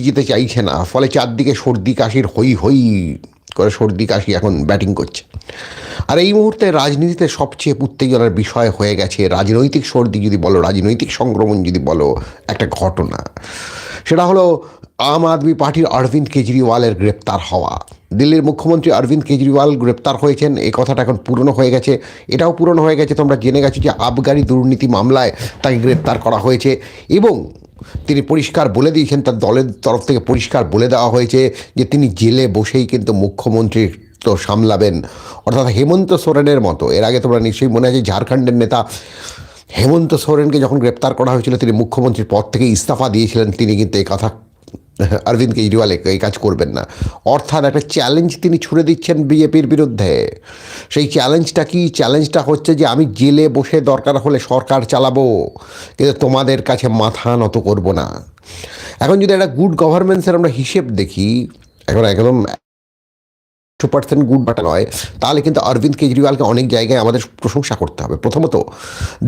যেতে চাইছে না। ফলে চারদিকে সর্দি কাশির হই হই করে সর্দি কাশি এখন ব্যাটিং করছে। আর এই মুহূর্তে রাজনীতিতে সবচেয়ে উত্তেজনার বিষয় হয়ে গেছে রাজনৈতিক সর্দি যদি বলো, রাজনৈতিক সংক্রমণ যদি বলো, একটা ঘটনা। সেটা হলো আম আদমি পার্টির অরবিন্দ কেজরিওয়ালের গ্রেপ্তার হওয়া। দিল্লির মুখ্যমন্ত্রী অরবিন্দ কেজরিওয়াল গ্রেপ্তার হয়েছেন, এই কথাটা এখন পুরনো হয়ে গেছে। এটাও পুরনো হয়ে গেছে, তোমরা জেনে গেছো যে আবগারি দুর্নীতি মামলায় তাকে গ্রেপ্তার করা হয়েছে এবং তিনি পরিষ্কার বলে দিয়েছেন, তার দলের তরফ থেকে পরিষ্কার বলে দেওয়া হয়েছে যে তিনি জেলে বসেই কিন্তু মুখ্যমন্ত্রী তো সামলাবেন। অর্থাৎ হেমন্ত সোরেনের মতো, এর আগে তোমরা নিশ্চয়ই মনে আছে ঝাড়খণ্ডের নেতা হেমন্ত সোরেনকে যখন গ্রেপ্তার করা হয়েছিল, তিনি মুখ্যমন্ত্রীর পদ থেকে ইস্তফা দিয়েছিলেন, তিনি কিন্তু এই কথা অরবিন্দ কেজরিওয়াল এই কাজ করবেন না। অর্থাৎ একটা চ্যালেঞ্জ তিনি ছুড়ে দিচ্ছেন বিজেপির বিরুদ্ধে। সেই চ্যালেঞ্জটা কি? চ্যালেঞ্জটা হচ্ছে যে আমি জেলে বসে দরকার হলে সরকার চালাবো, কিন্তু তোমাদের কাছে মাথা নত করব না। এখন যদি একটা গুড গভর্নেন্সের আমরা হিসেব দেখি, এখন একদম একশো পার্সেন্ট গুড বাটা নয়, তাহলে কিন্তু অরবিন্দ কেজরিওয়ালকে অনেক জায়গায় আমাদের প্রশংসা করতে হবে। প্রথমত,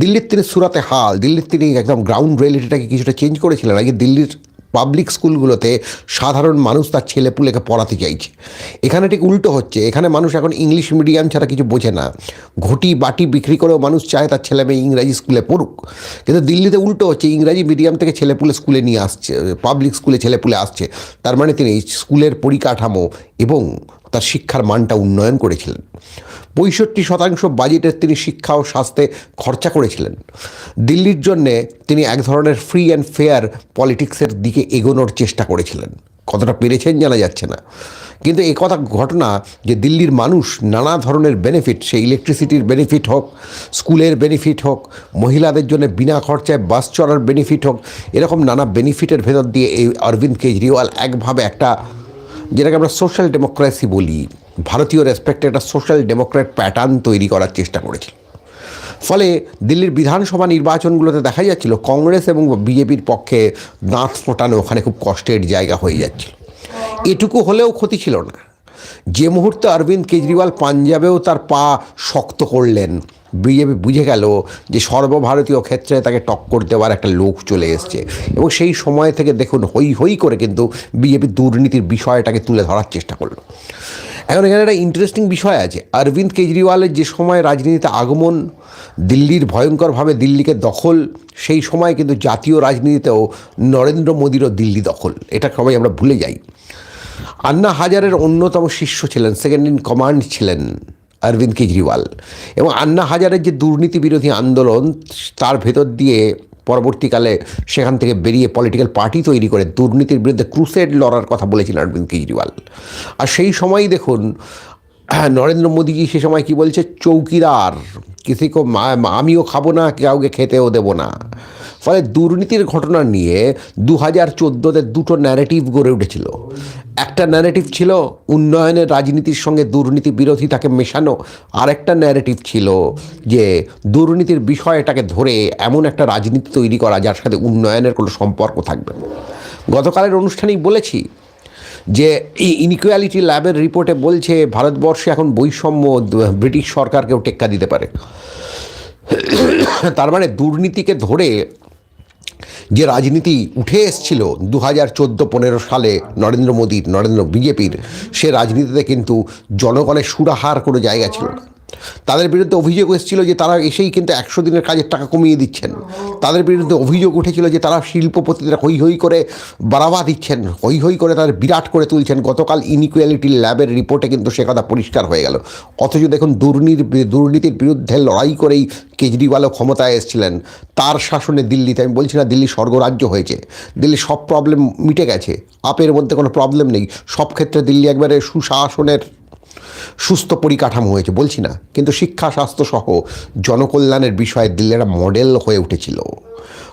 দিল্লির তিনি সুরাতে হাল, দিল্লির তিনি একদম গ্রাউন্ড রিয়েলিটিটাকে কিছুটা চেঞ্জ করেছিলেন। আগে দিল্লির পাবলিক স্কুলগুলোতে সাধারণ মানুষ তার ছেলেপুলেকে পড়াতে চাইছে। এখানে ঠিক উল্টো হচ্ছে, এখানে মানুষ এখন ইংলিশ মিডিয়াম ছাড়া কিছু বোঝে না। ঘটি বাটি বিক্রি করেও মানুষ চায় তার ছেলে মেয়ে ইংরাজি স্কুলে পড়ুক। কিন্তু দিল্লিতে উল্টো হচ্ছে, ইংরাজি মিডিয়াম থেকে ছেলেপুলে স্কুলে নিয়ে আসছে পাবলিক স্কুলে ছেলেপুলে আসছে। তার মানে তিনি স্কুলের পরিকাঠামো এবং তার শিক্ষার মানটা উন্নয়ন করেছিলেন। পঁয়ষট্টি শতাংশ বাজেটের তিনি শিক্ষা ও স্বাস্থ্যে খরচা করেছিলেন। দিল্লির জন্যে তিনি এক ধরনের ফ্রি অ্যান্ড ফেয়ার পলিটিক্সের দিকে এগোনোর চেষ্টা করেছিলেন। কতটা পেরেছেন জানা যাচ্ছে না। কিন্তু এই কথা ঘটনা যে দিল্লির মানুষ নানা ধরনের বেনিফিট সেই ইলেকট্রিসিটির বেনিফিট হোক স্কুলের বেনিফিট হোক, মহিলাদের জন্য বিনা খরচায় বাস চড়ার বেনিফিট হোক, এরকম নানা বেনিফিটের ভেতর দিয়ে এই অরবিন্দ কেজরিওয়াল একভাবে একটা যেটাকে আমরা সোশ্যাল ডেমোক্রেসি বলি, ভারতীয় রেসপেক্টে একটা সোশ্যাল ডেমোক্রেট প্যাটার্ন তৈরি করার চেষ্টা করেছিল। ফলে দিল্লির বিধানসভা নির্বাচনগুলোতে দেখা যাচ্ছিল, কংগ্রেস এবং বিজেপির পক্ষে দাঁত ফোটানো ওখানে খুব কষ্টের জায়গা হয়ে যাচ্ছিল। এটুকু হলেও ক্ষতি ছিল না। যে মুহূর্তে অরবিন্দ কেজরিওয়াল পাঞ্জাবেও তার পা শক্ত করলেন বিজেপি বুঝে গেল যে সর্বভারতীয় ক্ষেত্রে তাকে টক্কর দেওয়ার একটা লোক চলে এসছে। এবং সেই সময় থেকে দেখুন হই হই করে কিন্তু বিজেপি দুর্নীতির বিষয়টাকে তুলে ধরার চেষ্টা করল। এখন এখানে একটা ইন্টারেস্টিং বিষয় আছে। অরবিন্দ কেজরিওয়ালের যে সময় রাজনীতিতে আগমন, দিল্লির ভয়ঙ্করভাবে দিল্লিকে দখল, সেই সময় কিন্তু জাতীয় রাজনীতিতেও নরেন্দ্র মোদীরও দিল্লি দখল। এটা সবাই আমরা ভুলে যাই। আন্না হাজারের অন্যতম শিষ্য ছিলেন সেকেন্ড ইন কমান্ড ছিলেন। অরবিন্দ কেজরিওয়াল। এবং আন্না হাজারের যে দুর্নীতি বিরোধী আন্দোলন, তার ভেতর দিয়ে পরবর্তীকালে সেখান থেকে বেরিয়ে পলিটিক্যাল পার্টি তৈরি করে দুর্নীতির বিরুদ্ধে ক্রুসেড লড়ার কথা বলেছিলেন অরবিন্দ কেজরিওয়াল। আর সেই সময়ই দেখুন নরেন্দ্র মোদীজি সে সময় কি বলছে? চৌকিদার। কিসিকে আমিও খাব না, কাউকে খেতেও দেবো না। ফলে দুর্নীতির ঘটনা নিয়ে দু হাজার চোদ্দোতে দুটো ন্যারেটিভ গড়ে উঠেছিল। একটা ন্যারেটিভ ছিল উন্নয়নের রাজনীতির সঙ্গে দুর্নীতি বিরোধিতাকে মেশানো। আরেকটা ন্যারেটিভ ছিল যে দুর্নীতির বিষয়টাকে ধরে এমন একটা রাজনীতি তৈরি করা যার সাথে উন্নয়নের কোনো সম্পর্ক থাকবে গতকালের অনুষ্ঠানেই বলেছি যে এই ইনইকুয়ালিটি ল্যাবের রিপোর্টে বলছে, ভারতবর্ষে এখন বৈষম্য, ব্রিটিশ সরকারকেও টেক্কা দিতে পারে। তার মানে দুর্নীতিকে ধরে যে রাজনীতি উঠে এসছিল দু হাজার চোদ্দ পনেরো সালে নরেন্দ্র মোদীর, নরেন্দ্র বিজেপির, সে রাজনীতিতে কিন্তু জনগণের সুরাহার কোনো জায়গা ছিল না। তাদের বিরুদ্ধে অভিযোগ এসেছিল যে তারা এসেই কিন্তু একশো দিনের কাজের টাকা কমিয়ে দিচ্ছেন। তাদের বিরুদ্ধে অভিযোগ উঠেছিল যে তারা শিল্পপতিরা হই হই করে বাড়াবা দিচ্ছেন, হই হই করে তাদের বিরাট করে তুলছেন। গতকাল ইনইকুয়ালিটি ল্যাবের রিপোর্টে কিন্তু সে কথা পরিষ্কার হয়ে গেল। অথচ দেখুন দুর্নীতির দুর্নীতির বিরুদ্ধে লড়াই করেই কেজরিওয়ালও ক্ষমতায় এসেছিলেন। তার শাসনে দিল্লিতে, আমি বলছি না দিল্লি স্বর্গরাজ্য হয়েছে দিল্লি সব প্রবলেম মিটে গেছে। আপের মধ্যে কোনো প্রবলেম নেই। সব ক্ষেত্রে দিল্লি একবারে সুশাসনের সুস্থ পরিকাঠামো হয়েছে, বলছি না। কিন্তু শিক্ষা স্বাস্থ্য সহ জনকল্যাণের বিষয়ে দিল্লি একটা মডেল হয়ে উঠেছিল।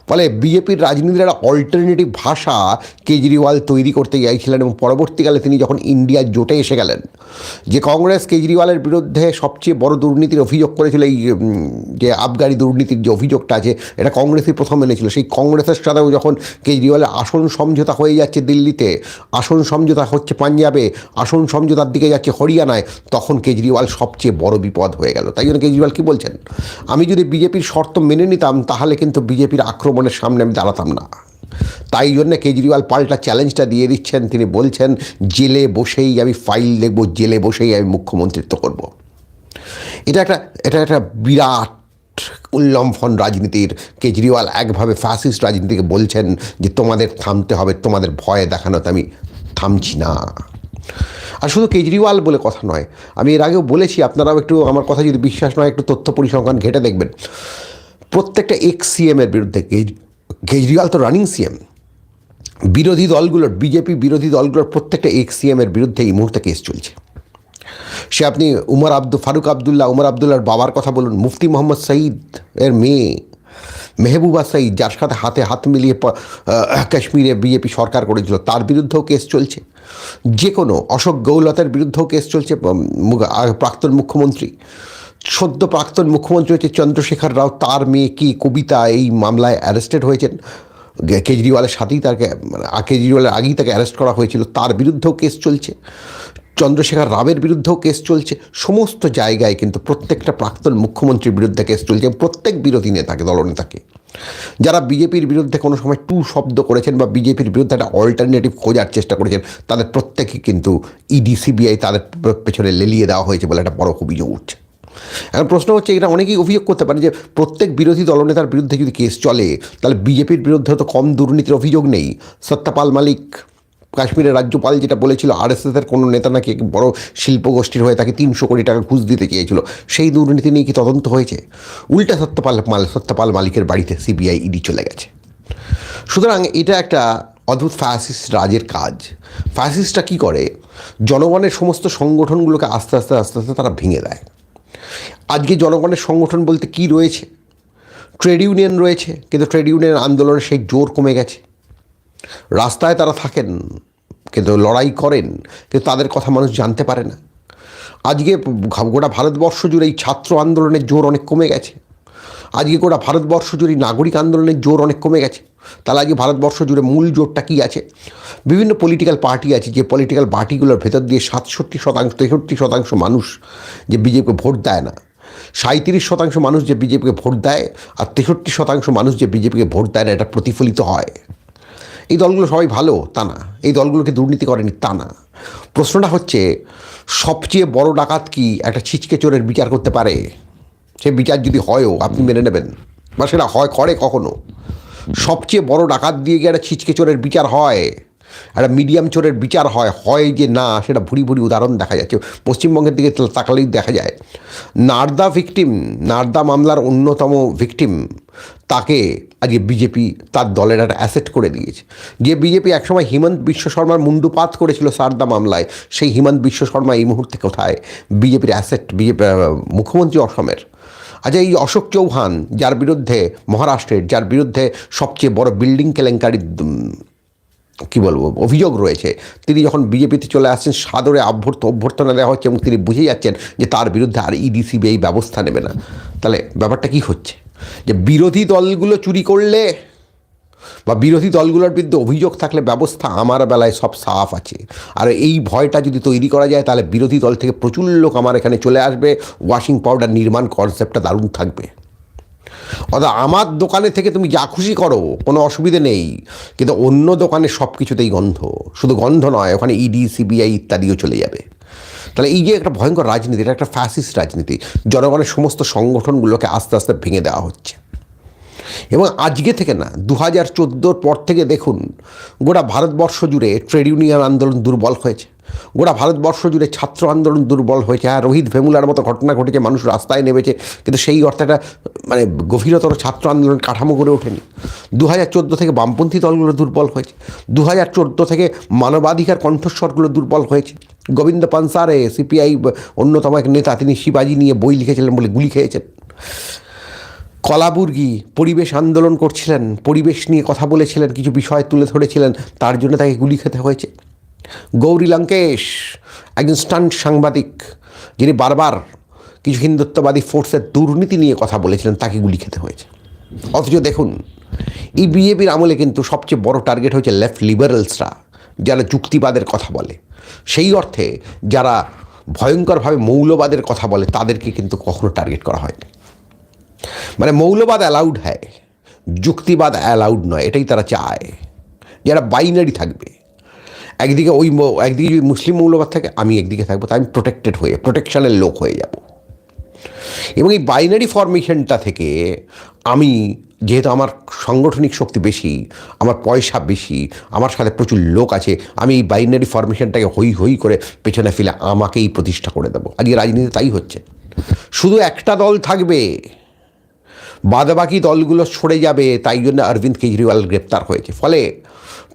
ফলে বিজেপির রাজনীতির একটা অল্টারনেটিভ ভাষা কেজরিওয়াল তৈরি করতে চাইছিলেন এবং পরবর্তীকালে তিনি যখন ইন্ডিয়ার জোটে এসে গেলেন, যে কংগ্রেস কেজরিওয়ালের বিরুদ্ধে সবচেয়ে বড় দুর্নীতির অভিযোগ করেছিল এই যে আবগারি দুর্নীতির যে অভিযোগটা আছে, এটা কংগ্রেসই প্রথম এনেছিল। সেই কংগ্রেসের সাথেও যখন কেজরিওয়ালের আসন সমঝোতা হয়ে যাচ্ছে দিল্লিতে, আসন সমঝোতা হচ্ছে পাঞ্জাবে, আসন সমঝোতার দিকে যাচ্ছে হরিয়ানায়, তখন কেজরিওয়াল সবচেয়ে বড় বিপদ হয়ে গেল। তাই জন্য কেজরিওয়াল কী বলছেন? আমি যদি বিজেপির শর্ত মেনে নিতাম, তাহলে কিন্তু বিজেপির সন্ত্রাসীর আক্রমণের সামনে আমি দাঁড়াতাম না। তাই জন্য কেজরিওয়াল পাল্টা চ্যালেঞ্জটা দিয়ে দিচ্ছেন। তিনি বলছেন, জেলে বসেই আমি ফাইল দেখব, জেলে বসেই আমি মুখ্যমন্ত্রিত্ব করব। এটা একটা এটা একটা বিরাট উল্লম্ফন রাজনীতির। কেজরিওয়াল একভাবে ফ্যাসিস্ট রাজনীতিকে বলছেন যে, তোমাদের থামতে হবে, তোমাদের ভয় দেখানোতে আমি থামছি না। আর শুধু কেজরিওয়াল বলে কথা নয়, আমি এর আগেও বলেছি, আপনারাও একটু আমার কথা যদি বিশ্বাস নয় একটু তথ্য পরিসংখ্যান ঘেটে দেখবেন। প্রত্যেকটা এক্স সিএমের বিরুদ্ধে কেজরিওয়াল তো রানিং সিএম বিরোধী দলগুলোর বিজেপি বিরোধী দলগুলোর প্রত্যেকটা এক্স সিএমের বিরুদ্ধে এই মুহূর্তে কেস চলছে। সে আপনি উমর আব্দু ফারুক আবদুল্লাহ, উমর আবদুল্লাহর বাবার কথা বলুন, মুফতি মোহাম্মদ সঈদ এর মেয়ে, মেহবুবা সঈদ, যার সাথে হাতে হাত মিলিয়ে কাশ্মীরে বিজেপি সরকার করেছিল, তার বিরুদ্ধেও কেস চলছে। যে কোনো অশোক গৌলতের বিরুদ্ধেও কেস চলছে প্রাক্তন মুখ্যমন্ত্রী। সদ্য প্রাক্তন মুখ্যমন্ত্রী হচ্ছে চন্দ্রশেখর রাও, তার মেয়ে কি কবিতা এই মামলায় অ্যারেস্টেড হয়েছেন? কেজরিওয়ালের সাথেই তাকে মানে কেজরিওয়ালের আগেই তাকে অ্যারেস্ট করা হয়েছিল, তার বিরুদ্ধেও কেস চলছে। চন্দ্রশেখর রাবের বিরুদ্ধেও কেস চলছে। সমস্ত জায়গায় কিন্তু প্রত্যেকটা প্রাক্তন মুখ্যমন্ত্রীর বিরুদ্ধে কেস চলছে প্রত্যেক বিরোধী নেতাকে, দলনেতাকে। যারা বিজেপির বিরুদ্ধে কোনো সময় টু শব্দ করেছেন বা বিজেপির বিরুদ্ধে একটা অল্টারনেটিভ খোঁজার চেষ্টা করেছেন, তাদের প্রত্যেকই কিন্তু ইডি সিবিআই তাদের পেছনে লেলিয়ে দেওয়া হয়েছে বলে একটা বড় অভিযোগ উঠছে। এখন প্রশ্ন হচ্ছে এটা অনেকেই অভিযোগ করতে পারে যে প্রত্যেক বিরোধী দলনেতার বিরুদ্ধে যদি কেস চলে, তাহলে বিজেপির বিরুদ্ধে তো কম দুর্নীতির অভিযোগ নেই। সত্যপাল মালিক, কাশ্মীরের রাজ্যপাল যেটা বলেছিল আরএসএসের কোনো নেতা নাকি বড় শিল্প গোষ্ঠীর হয়ে তাকে তিনশো কোটি টাকা ঘুষ দিতে চেয়েছিল। সেই দুর্নীতি নিয়ে কি তদন্ত হয়েছে? উল্টা সত্যপাল মাল, সত্যপাল মালিকের বাড়িতে সিবিআই ইডি চলে গেছে। সুতরাং এটা একটা অদ্ভুত ফ্যাসিস্ট রাজের কাজ। ফ্যাসিস্টটা কী করে? জনগণের সমস্ত সংগঠনগুলোকে আস্তে আস্তে আস্তে আস্তে তারা ভেঙে দেয়। আজকে জনগণের সংগঠন বলতে কি রয়েছে? ট্রেড ইউনিয়ন রয়েছে, কিন্তু ট্রেড ইউনিয়ন আন্দোলনের সেই জোর কমে গেছে। রাস্তায় তারা থাকেন, কিন্তু লড়াই করেন, কিন্তু তাদের কথা মানুষ জানতে পারে না। আজকে গোটা ভারতবর্ষ জুড়ে এই ছাত্র আন্দোলনের জোর অনেক কমে গেছে। আজকে গোটা ভারতবর্ষ জুড়ে নাগরিক আন্দোলনের জোর অনেক কমে গেছে। তাহলে আজকে ভারতবর্ষ জুড়ে মূল জোরটা কী আছে? বিভিন্ন পলিটিক্যাল পার্টি আছে, যে পলিটিক্যাল পার্টিগুলোর ভেতর দিয়ে সাতষট্টি শতাংশ, তেষট্টি শতাংশ মানুষ যে বিজেপিকে ভোট দেয় না। সাঁত্রিশ শতাংশ মানুষ যে বিজেপিকে ভোট দেয় আর তেষট্টি শতাংশ মানুষ যে বিজেপিকে ভোট দেয় না, এটা প্রতিফলিত হয়। এই দলগুলো সবাই ভালো, তা না। এই দলগুলোকে দুর্নীতি করেনি, তা না। প্রশ্নটা হচ্ছে, সবচেয়ে বড় ডাকাত কি একটা ছিচকে চোরের বিচার করতে পারে? সে বিচার যদি হয়ও, আপনি মেনে নেবেন। বা সেটা হয়, করে কখনো? সবচেয়ে বড় ডাকাত দিয়ে গিয়ে একটা ছিচকে চোরের বিচার হয়। একটা মিডিয়াম চোরের বিচার হয় হয় যে না, সেটা ভুরি ভুরি উদাহরণ দেখা যাচ্ছে। পশ্চিমবঙ্গের দিকে তাকালেই দেখা যায়। নারদা ভিকটিম নারদা মামলার অন্যতম ভিকটিম তাকে আজকে বিজেপি তার দলের একটা অ্যাসেট করে দিয়েছে। যে বিজেপি একসময় হিমন্ত বিশ্ব শর্মার মুন্ডুপাত করেছিল সারদা মামলায়, সেই হিমন্ত বিশ্ব শর্মা এই মুহূর্তে কোথায়? বিজেপির অ্যাসেট বিজেপি মুখ্যমন্ত্রী অসমের। আচ্ছা এই অশোক চৌহান, যার বিরুদ্ধে মহারাষ্ট্রের, যার বিরুদ্ধে সবচেয়ে বড় বিল্ডিং কেলেঙ্কারির কি বলব, অভিযোগ রয়েছে। তিনি যখন বিজেপিতে চলে আসছেন, সাদরে অভ্যর্থ, অভ্যর্থনা দেওয়া হচ্ছে এবং তিনি বুঝে যাচ্ছেন যে তার বিরুদ্ধে আর ইডিসিবি এই ব্যবস্থা নেবে না। তাহলে ব্যাপারটা কি হচ্ছে? যে বিরোধী দলগুলো চুরি করলে বা বিরোধী দলগুলোর বিরুদ্ধে অভিযোগ থাকলে ব্যবস্থা আমার বেলায় সব সাফ আছে। আর এই ভয়টা যদি তৈরি করা যায়, তাহলে বিরোধী দল থেকে প্রচুর লোক আমার এখানে চলে আসবে ওয়াশিং পাউডার নির্মাণ কনসেপ্টটা দারুণ থাকবে। অর্থাৎ আমার দোকানে থেকে তুমি যা খুশি করো, কোনো অসুবিধে নেই। কিন্তু অন্য দোকানে সব কিছুতেই গন্ধ। শুধু গন্ধ নয়, ওখানে ইডি সিবিআই ইত্যাদিও চলে যাবে। তাহলে এই যে একটা ভয়ঙ্কর রাজনীতি, এটা একটা ফ্যাসিস্ট রাজনীতি। জনগণের সমস্ত সংগঠনগুলোকে আস্তে আস্তে ভেঙে দেওয়া হচ্ছে। এবং আজকে থেকে না দু হাজার চোদ্দোর পর থেকে দেখুন, গোটা ভারতবর্ষ জুড়ে ট্রেড ইউনিয়ন আন্দোলন দুর্বল হয়েছে। গোটা ভারতবর্ষ জুড়ে ছাত্র আন্দোলন দুর্বল হয়েছে। হ্যাঁ রোহিত ভেমুলার মতো ঘটনা ঘটেছে, মানুষ রাস্তায় নেমেছে, কিন্তু সেই অর্থে একটা মানে গভীরতর ছাত্র আন্দোলন কাঠামো গড়ে ওঠেনি। দু হাজার চোদ্দ থেকে বামপন্থী দলগুলো দুর্বল হয়েছে। দু হাজার চোদ্দ থেকে মানবাধিকার কণ্ঠস্বরগুলো দুর্বল হয়েছে। গোবিন্দ পানসারে, সিপিআই অন্যতম এক নেতা, তিনি শিবাজি নিয়ে বই লিখেছিলেন বলে গুলি খেয়েছেন। কলাবুর্গি পরিবেশ আন্দোলন করছিলেন, পরিবেশ নিয়ে কথা বলেছিলেন, কিছু বিষয় তুলে ধরেছিলেন, তার জন্য তাকে গুলি খেতে হয়েছে। গৌরী লঙ্কেশ, একজন স্টান্ট সাংবাদিক, যিনি বারবার কিছু হিন্দুত্ববাদী ফোর্সের দুর্নীতি নিয়ে কথা বলেছিলেন, তাকে গুলি খেতে হয়েছে। অথচ দেখুন, এই বিজেপির আমলে কিন্তু সবচেয়ে বড় টার্গেট হচ্ছে লেফট লিবারেলসরা, যারা যুক্তিবাদের কথা বলে। সেই অর্থে যারা ভয়ঙ্করভাবে মৌলবাদের কথা বলে, তাদেরকে কিন্তু কখনো টার্গেট করা হয়নি। মানে মৌলবাদ অ্যালাউড হ্যায় যুক্তিবাদ অ্যালাউড নয়, এটাই তারা চায়। যারা বাইনারি থাকবে। একদিকে ওই একদিকে যদি মুসলিম মৌলবাদ থাকে, আমি একদিকে থাকব তাই আমি প্রোটেক্টেড হয়ে প্রোটেকশনের লোক হয়ে যাব। এবং এই বাইনারি ফরমেশনটা থেকে আমি, যেহেতু আমার সাংগঠনিক শক্তি বেশি, আমার পয়সা বেশি, আমার সাথে প্রচুর লোক আছে, আমি এই বাইনারি ফরমেশনটাকে হই হই করে পেছনে ফেলে আমাকেই প্রতিষ্ঠা করে দেবো। আজকে রাজনীতি তাই হচ্ছে। শুধু একটা দল থাকবে। বাদবাকি দলগুলো সরে যাবে, তাই জন্য অরবিন্দ কেজরিওয়াল গ্রেপ্তার হয়েছে। ফলে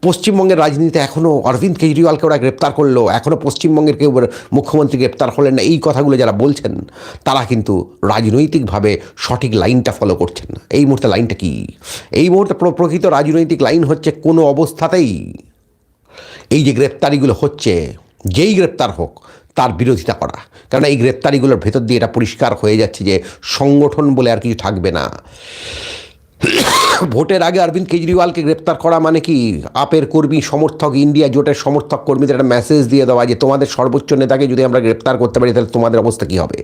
পশ্চিমবঙ্গের রাজনীতিতে এখনও অরবিন্দ কেজরিওয়ালকে ওরা গ্রেপ্তার করল এখনও পশ্চিমবঙ্গের কেউ মুখ্যমন্ত্রী গ্রেপ্তার হলেন না। এই কথাগুলো যারা বলছেন, তারা কিন্তু রাজনৈতিকভাবে সঠিক লাইনটা ফলো করছেন না। এই মুহূর্তে লাইনটা কি? এই মুহূর্তে প্র- প্রকৃত রাজনৈতিক লাইন হচ্ছে কোনো অবস্থাতেই এই যে গ্রেপ্তারিগুলো হচ্ছে, যেই গ্রেপ্তার হোক তার বিরোধিতা করা। কারণ এই গ্রেপ্তারিগুলোর ভেতর দিয়ে এটা পরিষ্কার হয়ে যাচ্ছে যে সংগঠন বলে আর কিছু থাকবে না। ভোটের আগে অরবিন্দ কেজরিওয়ালকে গ্রেপ্তার করা মানে কি? আপের কর্মী, সমর্থক, ইন্ডিয়া জোটের সমর্থক কর্মীদের একটা মেসেজ দিয়ে দেওয়া যে তোমাদের সর্বোচ্চ নেতাকে যদি আমরা গ্রেপ্তার করতে পারি, তাহলে তোমাদের অবস্থা কী হবে?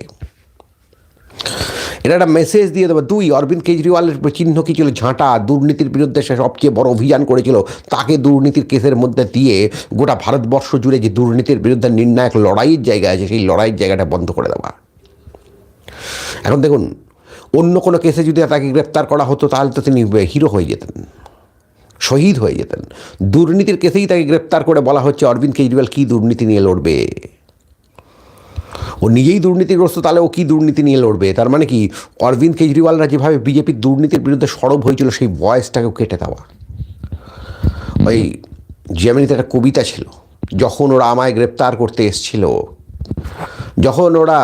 এটা একটা মেসেজ দিয়ে দেবে দুই অরবিন্দ কেজরিওয়ালের চিহ্ন কী ছিল? ঝাঁটা, দুর্নীতির বিরুদ্ধে সে সবচেয়ে বড় অভিযান করেছিল? তাকে দুর্নীতির কেসের মধ্যে দিয়ে গোটা ভারতবর্ষ জুড়ে যে দুর্নীতির বিরুদ্ধে নির্ণায়ক লড়াইয়ের জায়গা আছে, সেই লড়াইয়ের জায়গাটা বন্ধ করে দেওয়া। এখন দেখুন, অন্য কোনো কেসে যদি তাকে গ্রেপ্তার করা হতো, তাহলে তো তিনি হিরো হয়ে যেতেন, শহীদ হয়ে যেতেন। দুর্নীতির কেসেই তাকে গ্রেপ্তার করে বলা হচ্ছে, অরবিন্দ কেজরিওয়াল কী দুর্নীতি নিয়ে লড়বে? ও নিজেই দুর্নীতিগ্রস্ত, তাহলে ও কী দুর্নীতি নিয়ে লড়বে? তার মানে কি অরবিন্দ কেজরিওয়ালরা যেভাবে বিজেপির দুর্নীতির বিরুদ্ধে সরব হয়েছিল, সেই বয়সটাকেও কেটে দেওয়া। ওই জেমিনিতে একটা কবিতা ছিল, যখন ওরা আমায় গ্রেপ্তার করতে এসছিল, যখন ওরা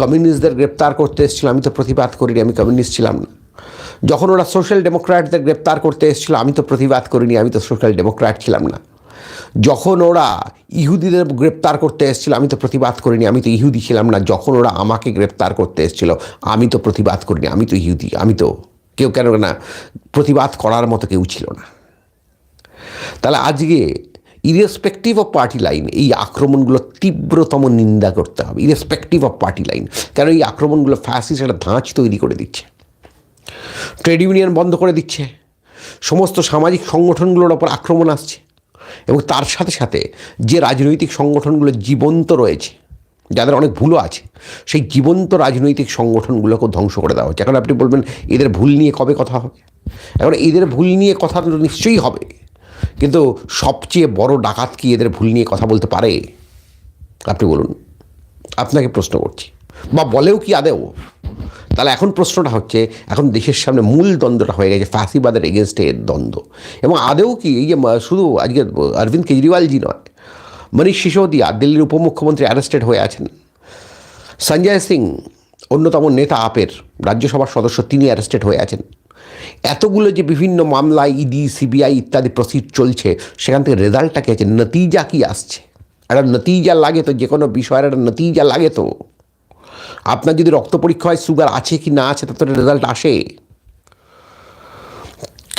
কমিউনিস্টদের গ্রেপ্তার করতে এসেছিল, আমি তো প্রতিবাদ করিনি, আমি কমিউনিস্ট ছিলাম না। যখন ওরা সোশ্যাল ডেমোক্র্যাটদের গ্রেপ্তার করতে এসেছিল, আমি তো প্রতিবাদ করিনি, আমি তো সোশ্যাল ডেমোক্র্যাট ছিলাম না। যখন ওরা ইহুদিদের গ্রেপ্তার করতে এসেছিল, আমি তো প্রতিবাদ করিনি, আমি তো ইহুদি ছিলাম না, যখন ওরা আমাকে গ্রেপ্তার করতে এসেছিল, আমি তো প্রতিবাদ করিনি, আমি তো ইহুদি, আমি তো কেউ কেন না, প্রতিবাদ করার মতো কেউ ছিল না। তাহলে আজকে ইরেসপেক্টিভ অফ পার্টি লাইন এই আক্রমণগুলো তীব্রতম নিন্দা করতে হবে ইরেসপেক্টিভ অফ পার্টি লাইন কেন এই আক্রমণগুলো ফ্যাসিস একটা ধাঁচ তৈরি করে দিচ্ছে ট্রেড ইউনিয়ন বন্ধ করে দিচ্ছে, সমস্ত সামাজিক সংগঠনগুলোর ওপর আক্রমণ আসছে। এবং তার সাথে সাথে যে রাজনৈতিক সংগঠনগুলো জীবন্ত রয়েছে, যাদের অনেক ভুলও আছে, সেই জীবন্ত রাজনৈতিক সংগঠনগুলোকেও ধ্বংস করে দেওয়া হচ্ছে। এখন আপনি বলবেন, এদের ভুল নিয়ে কবে কথা হবে? এখন এদের ভুল নিয়ে কথা তো নিশ্চয়ই হবে, কিন্তু সবচেয়ে বড় ডাকাত কি এদের ভুল নিয়ে কথা বলতে পারে? আপনি বলুন, আপনাকে প্রশ্ন করছি। বা বলেও কি আদেও তাহলে এখন প্রশ্নটা হচ্ছে, এখন দেশের সামনে মূল দ্বন্দ্বটা হয়ে গেছে, ফাঁসিবাদের এগেনস্টে এর দ্বন্দ্ব। এবং আদেও কি এই যে শুধু আজকে অরবিন্দ কেজরিওয়ালজি নয়, মনীষ সিসোদিয়া দিল্লির উপমুখ্যমন্ত্রী অ্যারেস্টেড হয়ে আছেন। সঞ্জয় সিং, অন্যতম নেতা আপের রাজ্যসভার সদস্য, তিনি অ্যারেস্টেড হয়ে আছেন। এতগুলো যে বিভিন্ন মামলায় ইডি, সিবিআই ইত্যাদি প্রসিড চলছে, সেখান থেকে রেজাল্টটা কী আছে? নতিজা কি আসছে? একটা নতিজা লাগে তো, যে কোনো বিষয়ের একটা নতিজা লাগে তো। আপনার যদি রক্ত পরীক্ষা হয় সুগার আছে কি না আছে তাতে রেজাল্ট আসে।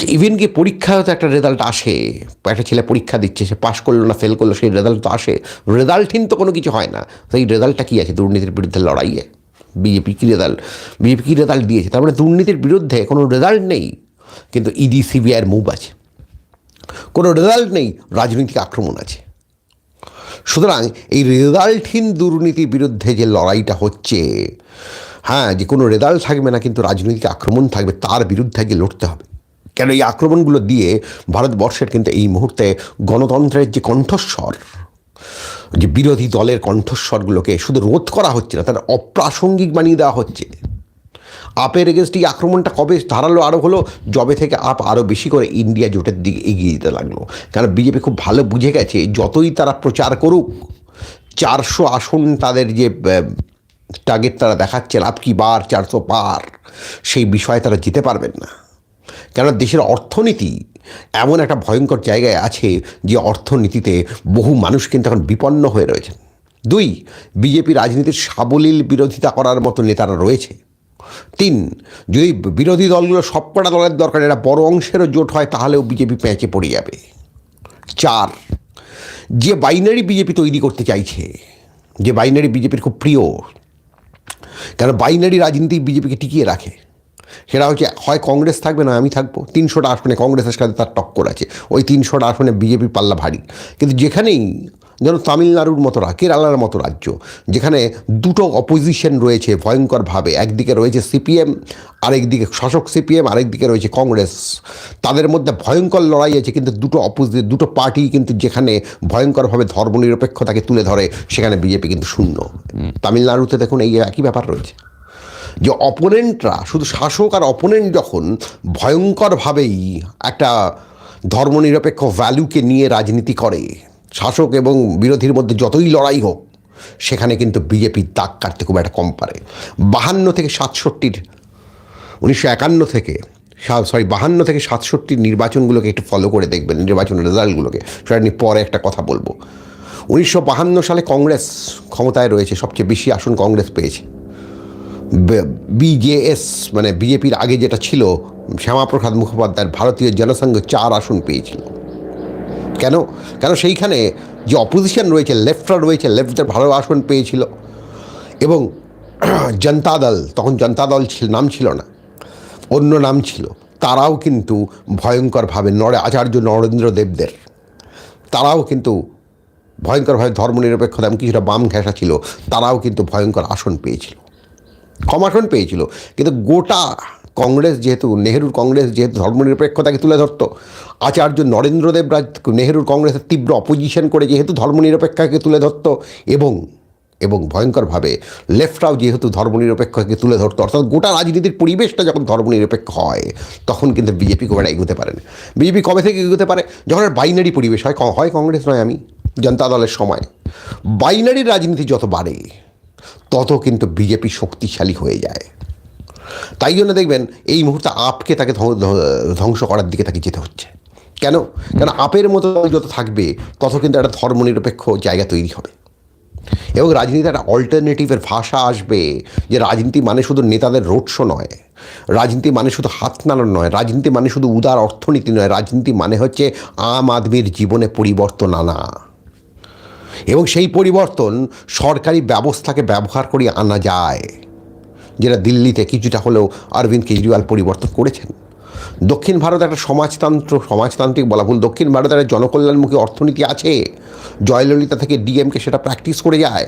ইভেন কি পরীক্ষায় তো একটা রেজাল্ট আসে, একটা ছেলে পরীক্ষা দিচ্ছে, সে পাশ করল না ফেল করল, সেই রেজাল্ট তো আসে। রেজাল্টহীন তো কোনো কিছু হয় না। সেই রেজাল্টটা কী আছে? দুর্নীতির বিরুদ্ধে লড়াইয়ে। বিজেপি কী রেজাল্ট বিজেপি কী রেজাল্ট দিয়েছে? তার মানে দুর্নীতির বিরুদ্ধে কোনো রেজাল্ট নেই। কিন্তু ইডি সিবিআইয়ের মুভ আছে। কোনো রেজাল্ট নেই, রাজনৈতিক আক্রমণ আছে। সুতরাং এই রেজাল্টহীন দুর্নীতির বিরুদ্ধে যে লড়াইটা হচ্ছে হ্যাঁ যে কোনো রেজাল্ট থাকবে না, কিন্তু রাজনৈতিক আক্রমণ থাকবে, তার বিরুদ্ধে আগে লড়তে হবে। কেন এই আক্রমণগুলো দিয়ে ভারতবর্ষের কিন্তু এই মুহূর্তে গণতন্ত্রের যে কণ্ঠস্বর, যে বিরোধী দলের কণ্ঠস্বরগুলোকে শুধু রোধ করা হচ্ছে না, তার অপ্রাসঙ্গিক বানিয়ে দেওয়া হচ্ছে। আপের এগেনস্ট এই আক্রমণটা কবে ধারালো আরও হলো? জবে থেকে আপ আরও বেশি করে ইন্ডিয়া জোটের দিকে এগিয়ে যেতে লাগল। কারণ বিজেপি খুব ভালো বুঝে গেছে, যতই তারা প্রচার করুক, চারশো আসন তাদের যে টার্গেট তারা দেখাচ্ছেন আপ কি বার, চারশো পার, সেই বিষয়ে তারা যেতে পারবেন না। কেন দেশের অর্থনীতি এমন একটা ভয়ঙ্কর জায়গায় আছে যে অর্থনীতিতে বহু মানুষ কিন্তু এখন বিপন্ন হয়ে রয়েছেন। দুই, বিজেপি রাজনীতির সাবলীল বিরোধিতা করার মতো নেতারা রয়েছে। তিন, যদি বিরোধী দলগুলো সবকটা দলের দরকার এটা বড় অংশেরও জোট হয়, তাহলেও বিজেপি প্যাঁচে পড়ে যাবে। চার, যে বাইনারি বিজেপি তৈরি করতে চাইছে, যে বাইনারি বিজেপির খুব প্রিয় কারণ বাইনারি রাজনীতি বিজেপিকে টিকিয়ে রাখে? সেটা হচ্ছে, হয় কংগ্রেস থাকবে না আমি থাকব। তিনশোটা আসনে কংগ্রেসের সাথে তার টক্কর আছে। ওই তিনশোটা আসনে বিজেপি পাল্লা ভারী। কিন্তু যেখানেই যেন তামিলনাড়ুর মতো কেরালার মতো রাজ্য যেখানে দুটো অপোজিশন রয়েছে ভয়ঙ্করভাবে একদিকে রয়েছে সিপিএম আরেকদিকে শাসক সিপিএম আরেকদিকে রয়েছে কংগ্রেস। তাদের মধ্যে ভয়ঙ্কর লড়াই আছে কিন্তু দুটো অপোজিট দুটো পার্টি কিন্তু যেখানে ভয়ঙ্করভাবে ধর্মনিরপেক্ষতাকে তুলে ধরে সেখানে বিজেপি কিন্তু শূন্য। তামিলনাড়ুতে দেখুন এই একই ব্যাপার রয়েছে। যে অপোনেন্টরা শুধু শাসক আর অপোনেন্ট যখন ভয়ঙ্করভাবেই একটা ধর্মনিরপেক্ষ ভ্যালুকে নিয়ে রাজনীতি করে শাসক এবং বিরোধীর মধ্যে যতই লড়াই হোক, সেখানে কিন্তু বিজেপির দাগ কাটতে খুব একটা কম পারে। বাহান্ন থেকে সাতষট্টির, উনিশশো একান্ন থেকে সরি বাহান্ন থেকে সাতষট্টির নির্বাচনগুলোকে একটু ফলো করে দেখবেন নির্বাচনের রেজাল্টগুলোকে। সেটা নিয়ে পরে একটা কথা বলব। উনিশশো বাহান্ন সালে কংগ্রেস ক্ষমতায় রয়েছে, সবচেয়ে বেশি আসন কংগ্রেস পেয়েছে। বিজেএস মানে বিজেপির আগে যেটা ছিল, শ্যামাপ্রসাদ মুখোপাধ্যায়ের ভারতীয় জনসংঘ চার আসন পেয়েছিল। কেন? কেন সেইখানে যে অপোজিশন রয়েছে, লেফটরা রয়েছে, লেফটদের ভালো আসন পেয়েছিল। এবং জনতা দল, তখন জনতা দল ছিল, নাম ছিল না, অন্য নাম ছিল। তারাও কিন্তু ভয়ঙ্করভাবে নরে, আচার্য নরেন্দ্র দেবদের, তারাও কিন্তু ভয়ঙ্করভাবে ধর্মনিরপেক্ষতা এমন কিছুটা বাম ঘেঁষা ছিল, তারাও কিন্তু ভয়ঙ্কর আসন পেয়েছিল। কম আসন পেয়েছিল, কিন্তু গোটা কংগ্রেস যেহেতু, নেহেরুর কংগ্রেস যেহেতু ধর্মনিরপেক্ষতাকে তুলে ধরতো, আচার্য নরেন্দ্রদেব রাজ নেহেরুর কংগ্রেসের তীব্র অপোজিশন করে যেহেতু ধর্মনিরপেক্ষতাকে তুলে ধরতো এবং এবং ভয়ঙ্করভাবে লেফটরাও যেহেতু ধর্মনিরপেক্ষকে তুলে ধরতো, অর্থাৎ গোটা রাজনীতির পরিবেশটা যখন ধর্মনিরপেক্ষ হয়, তখন কিন্তু বিজেপি খুব একটা এগোতে পারে না বিজেপি কবে থেকে এগোতে পারে? যখন বাইনারি পরিবেশ হয় হয় কংগ্রেস নয় আমি, জনতা দলের সময়। বাইনারি রাজনীতি যত বাড়ে, তত কিন্তু বিজেপি শক্তিশালী হয়ে যায়। তাই জন্য দেখবেন এই মুহূর্তে আপকে তাকে ধ্বংস করার দিকে তাকে যেতে হচ্ছে। কেন? কেন আপের মতো যত থাকবে, তত কিন্তু একটা ধর্মনিরপেক্ষ জায়গা তৈরি হবে। এবং রাজনীতি একটা অল্টারনেটিভের ভাষা আসবে যে রাজনীতি মানে শুধু নেতাদের রোড শো নয়। রাজনীতি মানে শুধু হাত নাড়ানো নয়। রাজনীতি মানে শুধু উদার অর্থনীতি নয়। রাজনীতি মানে হচ্ছে আম আদমির জীবনে পরিবর্তন আনা। এবং সেই পরিবর্তন সরকারি ব্যবস্থাকে ব্যবহার করে আনা যায়। যেটা দিল্লিতে কিছুটা হলেও অরবিন্দ কেজরিওয়াল পরিবর্তন করেছেন। দক্ষিণ ভারত একটা সমাজতন্ত্র, সমাজতান্ত্রিক বলা ভুল। দক্ষিণ ভারতের একটা জনকল্যাণমুখী অর্থনীতি আছে। জয়ললিতা থেকে ডিএমকে সেটা প্র্যাকটিস করে যায়।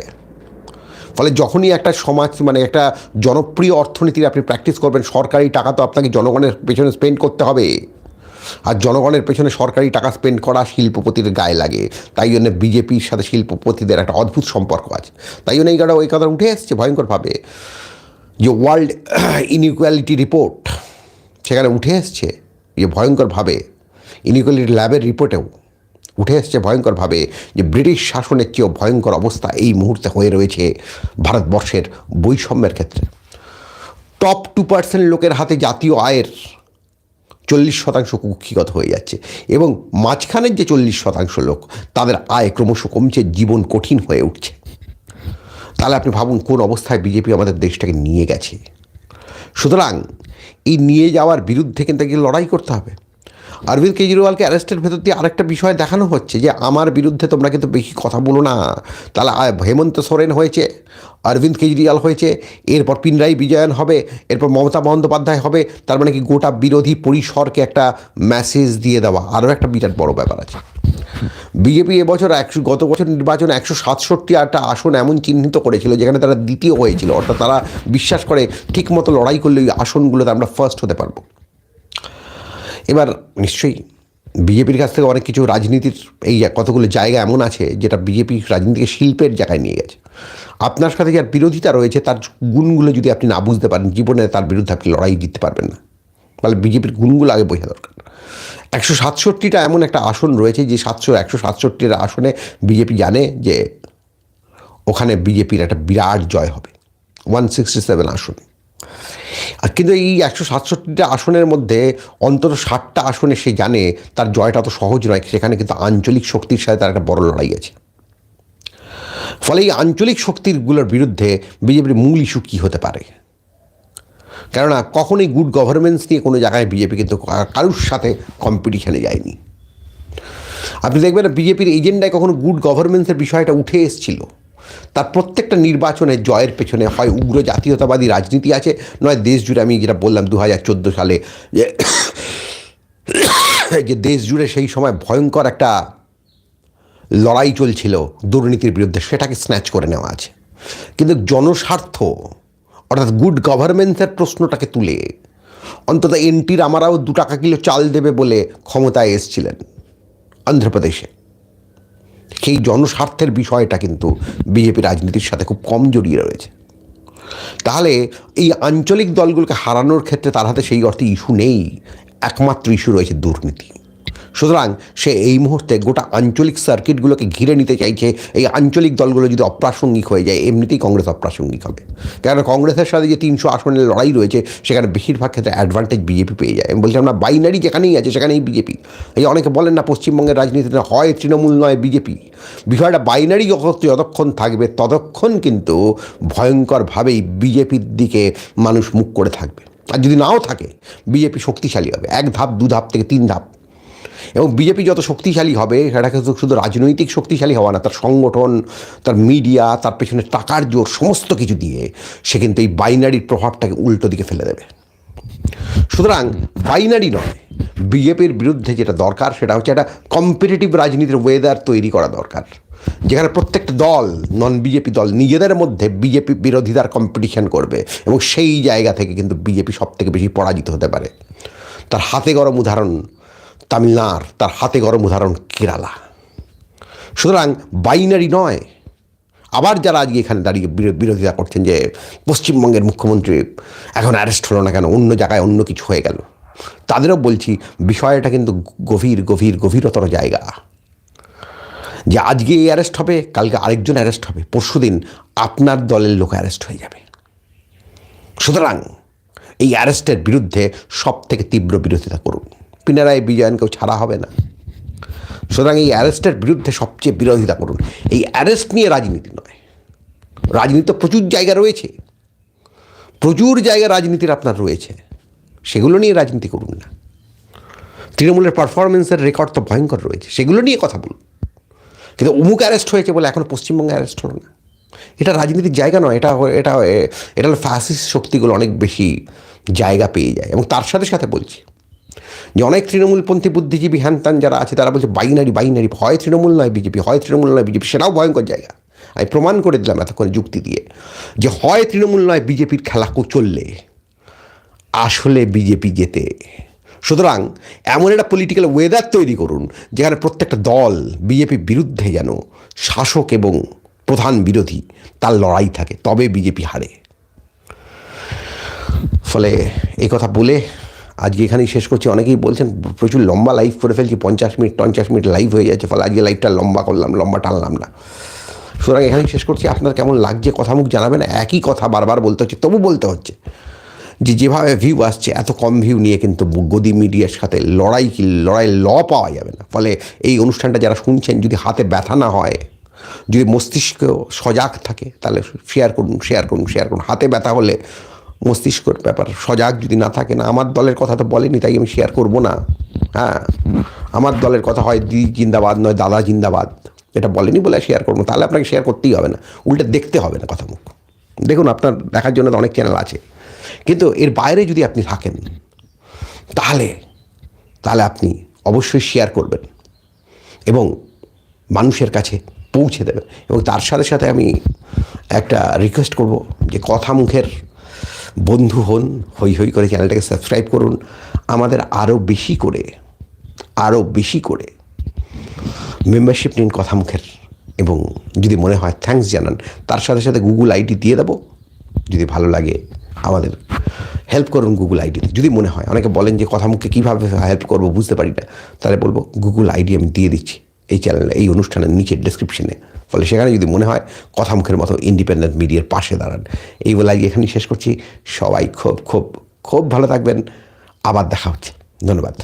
ফলে যখনই একটা সমাজ মানে একটা জনপ্রিয় অর্থনীতির আপনি প্র্যাকটিস করবেন, সরকারি টাকা তো আপনাকে জনগণের পেছনে স্পেন্ড করতে হবে। আর জনগণের পেছনে সরকারি টাকা স্পেন্ড করা শিল্পপতির গায়ে লাগে। তাই জন্য বিজেপির সাথে শিল্পপতিদের একটা অদ্ভুত সম্পর্ক আছে। তাই জন্য এই কথা ওই কথা উঠে এসছে ভয়ঙ্করভাবে। যে ওয়ার্ল্ড ইনইকুয়ালিটি রিপোর্ট সেখানে উঠে এসছে যে ভয়ঙ্করভাবে ইনইকুয়ালিটি ল্যাবের রিপোর্টেও উঠে এসছে ভয়ঙ্করভাবে যে ব্রিটিশ শাসনের চেয়েও ভয়ঙ্কর অবস্থা এই মুহূর্তে হয়ে রয়েছে ভারতবর্ষের বৈষম্যের ক্ষেত্রে। টপ টু পার্সেন্ট লোকের হাতে জাতীয় আয়ের চল্লিশ শতাংশ কুক্ষিগত হয়ে যাচ্ছে এবং মাঝখানের যে চল্লিশ শতাংশ লোক, তাদের আয় ক্রমশ কমছে, জীবন কঠিন হয়ে উঠছে। তাহলে আপনি ভাবুন কোন অবস্থায় বিজেপি আমাদের দেশটাকে নিয়ে গেছে। সুতরাং এই নিয়ে যাওয়ার বিরুদ্ধে কিন্তু লড়াই করতে হবে। অরবিন্দ কেজরিওয়ালকে অ্যারেস্টের ভেতর দিয়ে আরেকটা বিষয় দেখানো হচ্ছে যে, আমার বিরুদ্ধে তোমরা কিন্তু বেশি কথা বলো না। তাহলে হেমন্ত সোরেন হয়েছে, অরবিন্দ কেজরিওয়াল হয়েছে, এরপর পিনরাই বিজয়ন হবে, এরপর মমতা বন্দ্যোপাধ্যায় হবে, তার মানে কি গোটা বিরোধী পরিসরকে একটা মেসেজ দিয়ে দেওয়া। আরও একটা বিরাট বড় ব্যাপার আছে। বিজেপি এবছর একশো গত বছর নির্বাচন একশো সাতষট্টি একটা আসন এমন চিহ্নিত করেছিল, যেখানে তারা দ্বিতীয় হয়েছিল। অর্থাৎ তারা বিশ্বাস করে ঠিকমতো লড়াই করলে ওই আসনগুলোতে আমরা ফার্স্ট হতে পারব। এবার নিশ্চয়ই বিজেপির কাছ থেকে অনেক কিছু রাজনীতির এই কতগুলো জায়গা এমন আছে, যেটা বিজেপি রাজনীতিকে শিল্পের জায়গায় নিয়ে গেছে। আপনার সাথে যার বিরোধিতা রয়েছে, তার গুণগুলো যদি আপনি না বুঝতে পারেন, জীবনে তার বিরুদ্ধে আপনি লড়াই দিতে পারবেন না। তাহলে বিজেপির গুণগুলো আগে বোঝা দরকার। একশো সাতষট্টিটা এমন একটা আসন রয়েছে যে সাতশো, একশো সাতষট্টির আসনে বিজেপি জানে যে ওখানে বিজেপির একটা বিরাট জয় হবে। ওয়ান সিক্সটি সেভেন আসনে কিন্তু এই একশো সাতষট্টিটা আসনের মধ্যে অন্তত ষাটটা আসনে সে জানে তার জয়টা তো সহজ নয়, সেখানে কিন্তু আঞ্চলিক শক্তির সাথে তার একটা বড় লড়াই আছে। ফলে এই আঞ্চলিক শক্তিগুলোর বিরুদ্ধে বিজেপির মূল ইস্যু কী হতে পারে? কেননা কখনোই গুড গভর্নেন্স নিয়ে কোনো জায়গায় বিজেপি কিন্তু কারুর সাথে কম্পিটিশনে যায়নি। আপনি দেখবেন বিজেপির এজেন্ডায় কখনো গুড গভর্নেন্সের বিষয়টা উঠে এসেছিল। তার প্রত্যেকটা নির্বাচনে জয়ের পেছনে হয় উগ্র জাতীয়তাবাদী রাজনীতি আছে, নয় দেশ জুড়ে আমি যেটা বললাম দু হাজার চোদ্দ সালে যে যে দেশ জুড়ে সেই সময় ভয়ঙ্কর একটা লড়াই চলছিল দুর্নীতির বিরুদ্ধে, সেটাকে স্ন্যাচ করে নেওয়া আছে। কিন্তু জনস্বার্থ অর্থাৎ গুড গভর্নেন্সের প্রশ্নটাকে তুলে। অন্তত এনটির আমারাও দু টাকা কিলো চাল দেবে বলে ক্ষমতায় এসছিলেন অন্ধ্রপ্রদেশে। সেই জনস্বার্থের বিষয়টা কিন্তু বিজেপি রাজনীতির সাথে খুব কম জড়িয়ে রয়েছে। তাহলে এই আঞ্চলিক দলগুলোকে হারানোর ক্ষেত্রে তার হাতে সেই অর্থে ইস্যু নেই। একমাত্র ইস্যু রয়েছে দুর্নীতি। সুতরাং সে এই মুহূর্তে গোটা আঞ্চলিক সার্কিটগুলোকে ঘিরে নিতে চাইছে। এই আঞ্চলিক দলগুলো যদি অপ্রাসঙ্গিক হয়ে যায়, এমনিতেই কংগ্রেস অপ্রাসঙ্গিক হবে। কেন কংগ্রেসের সাথে যে তিনশো আসনের লড়াই রয়েছে, সেখানে বেশিরভাগ ক্ষেত্রে অ্যাডভান্টেজ বিজেপি পেয়ে যায়। আমি বলছিলাম না বাইনারি যেখানেই আছে, সেখানেই বিজেপি এই অনেকে বলেন না, পশ্চিমবঙ্গের রাজনীতিতে হয় তৃণমূল, নয় বিজেপি বিষয়টা বাইনারি যতক্ষণ থাকবে, ততক্ষণ কিন্তু ভয়ঙ্করভাবেই বিজেপির দিকে মানুষ মুখ করে থাকবে। আর যদি নাও থাকে বিজেপি শক্তিশালী হবে। এক ধাপ, দু ধাপ থেকে তিন ধাপ। এবং বিজেপি যত শক্তিশালী হবে, সেটা কিন্তু শুধু রাজনৈতিক শক্তিশালী হওয়া না, তার সংগঠন, তার মিডিয়া, তার পেছনে টাকার জোর, সমস্ত কিছু দিয়ে সে কিন্তু এই বাইনারির প্রভাবটাকে উল্টো দিকে ফেলে দেবে। সুতরাং বাইনারি নয়, বিজেপির বিরুদ্ধে যেটা দরকার, সেটা হচ্ছে একটা কম্পিটিটিভ রাজনীতির ওয়েদার তৈরি করা দরকার, যেখানে প্রত্যেকটা দল নন বিজেপি দল নিজেদের মধ্যে বিজেপি বিরোধিতার কম্পিটিশন করবে এবং সেই জায়গা থেকে কিন্তু বিজেপি সব থেকে বেশি পরাজিত হতে পারে। তার হাতে গরম উদাহরণ তামিলনাড়, তার হাতে গরম উদাহরণ কেরালা। সুতরাং বাইনারি নয়। আবার যারা আজকে এখানে দাঁড়িয়ে বিরো- বিরোধিতা করছেন যে পশ্চিমবঙ্গের মুখ্যমন্ত্রী এখন অ্যারেস্ট হলো না কেন, অন্য জায়গায় অন্য কিছু হয়ে গেল, তাদেরও বলছি বিষয়টা কিন্তু গভীর গভীর, গভীরতর জায়গা। যে আজকে এই অ্যারেস্ট হবে, কালকে আরেকজন অ্যারেস্ট হবে পরশুদিন আপনার দলের লোক অ্যারেস্ট হয়ে যাবে। সুতরাং এই অ্যারেস্টের বিরুদ্ধে সব থেকে তীব্র বিরোধিতা করুন। পিনারায় বিজয়নকেও ছাড়া হবে না। সুতরাং এই অ্যারেস্টের বিরুদ্ধে সবচেয়ে বিরোধিতা করুন। এই অ্যারেস্ট নিয়ে রাজনীতি নয়। রাজনীতি তো প্রচুর জায়গা রয়েছে। প্রচুর জায়গা রাজনীতির আপনার রয়েছে। সেগুলো নিয়ে রাজনীতি করুন না। তৃণমূলের পারফরমেন্সের রেকর্ড তো ভয়ঙ্কর রয়েছে। সেগুলো নিয়ে কথা বলুন। কিন্তু অমুক অ্যারেস্ট হয়েছে বলে এখন পশ্চিমবঙ্গে অ্যারেস্ট হলো না। এটা রাজনীতির জায়গা নয়। এটা এটা এটা হলো ফ্যাসিস্ট শক্তিগুলো অনেক বেশি জায়গা পেয়ে যায়। এবং তার সাথে সাথে বলছি যে অনেক তৃণমূলপন্থী বুদ্ধিজীবী হ্যানত্যান যারা আছে, তারা বলছে, বাইনারি বাইনারি হয় তৃণমূল নয় বিজেপি হয় তৃণমূল নয় বিজেপি। সেটাও ভয়ঙ্কর জায়গা। আমি প্রমাণ করে দিলাম এতক্ষণ যুক্তি দিয়ে যে হয় তৃণমূল নয় বিজেপির খেলা চললে আসলে বিজেপি যেতে সুতরাং এমন একটা পলিটিক্যাল ওয়েদার তৈরি করুন, যেখানে প্রত্যেকটা দল বিজেপির বিরুদ্ধে যেন শাসক এবং প্রধান বিরোধী তার লড়াই থাকে, তবে বিজেপি হারে। ফলে এই কথা বলে আজকে এখানেই শেষ করছি। অনেকেই বলছেন, প্রচুর লম্বা লাইভ করে ফেলছি, পঞ্চাশ মিনিট পঞ্চাশ মিনিট লাইভ হয়ে যাচ্ছে, ফলে আজকে লাইভটা লম্বা করলাম, লম্বা টানলাম না। সুতরাং এখানেই শেষ করছি। আপনার কেমন লাগছে, কথা মুখ জানাবেন, একই কথা বারবার বলতে হচ্ছে, তবু বলতে হচ্ছে যে, যেভাবে ভিউ আসছে, এত কম ভিউ নিয়ে কিন্তু গদি মিডিয়ার সাথে লড়াই কি লড়াই ল পাওয়া যাবে না। ফলে এই অনুষ্ঠানটা যারা শুনছেন, যদি হাতে ব্যথা না হয়, যদি মস্তিষ্ক সজাগ থাকে, তাহলে শেয়ার করুন শেয়ার করুন শেয়ার করুন। হাতে ব্যথা হলে মস্তিষ্কর ব্যাপার, সজাগ যদি না থাকে না, আমার দলের কথা তো বলেনি, তাই আমি শেয়ার করব না। হ্যাঁ আমার দলের কথা হয় দিদি জিন্দাবাদ নয় দাদা জিন্দাবাদ, এটা বলেনি বলে শেয়ার করব তাহলে আপনাকে শেয়ার করতেই হবে না, উল্টে দেখতে হবে না কথা মুখ। দেখুন, আপনার দেখার জন্য তো অনেক চ্যানেল আছে, কিন্তু এর বাইরে যদি আপনি থাকেন, তাহলে তাহলে আপনি অবশ্যই শেয়ার করবেন এবং মানুষের কাছে পৌঁছে দেবেন এবং তার সাথে সাথে আমি একটা রিকোয়েস্ট করব যে কথা মুখের বন্ধু হন হই হই করে চ্যানেলটাকে সাবস্ক্রাইব করুন। আমাদের আরও বেশি করে আরও বেশি করে মেম্বারশিপ নিন কথা মুখের। এবং যদি মনে হয় থ্যাঙ্কস জানান, তার সাথে সাথে গুগল আইডি দিয়ে দেবো। যদি ভালো লাগে আমাদের হেল্প করুন গুগল আইডিতে যদি মনে হয়, অনেকে বলেন যে কথা মুখে কীভাবে হেল্প করব বুঝতে পারি না। তাহলে বলব গুগল আইডি আমি দিয়ে দিচ্ছি। এই চ্যানেলে এই অনুষ্ঠানের নিচে ডিসক্রিপশনে ফলে সেখানে যদি মনে হয় কথা মুখের মতো ইন্ডিপেন্ডেন্ট মিডিয়ার পাশে দাঁড়ান। এই বলে আজকে এখানেই শেষ করছি। সবাই খুব খুব খুব ভালো থাকবেন। আবার দেখা হচ্ছে। ধন্যবাদ।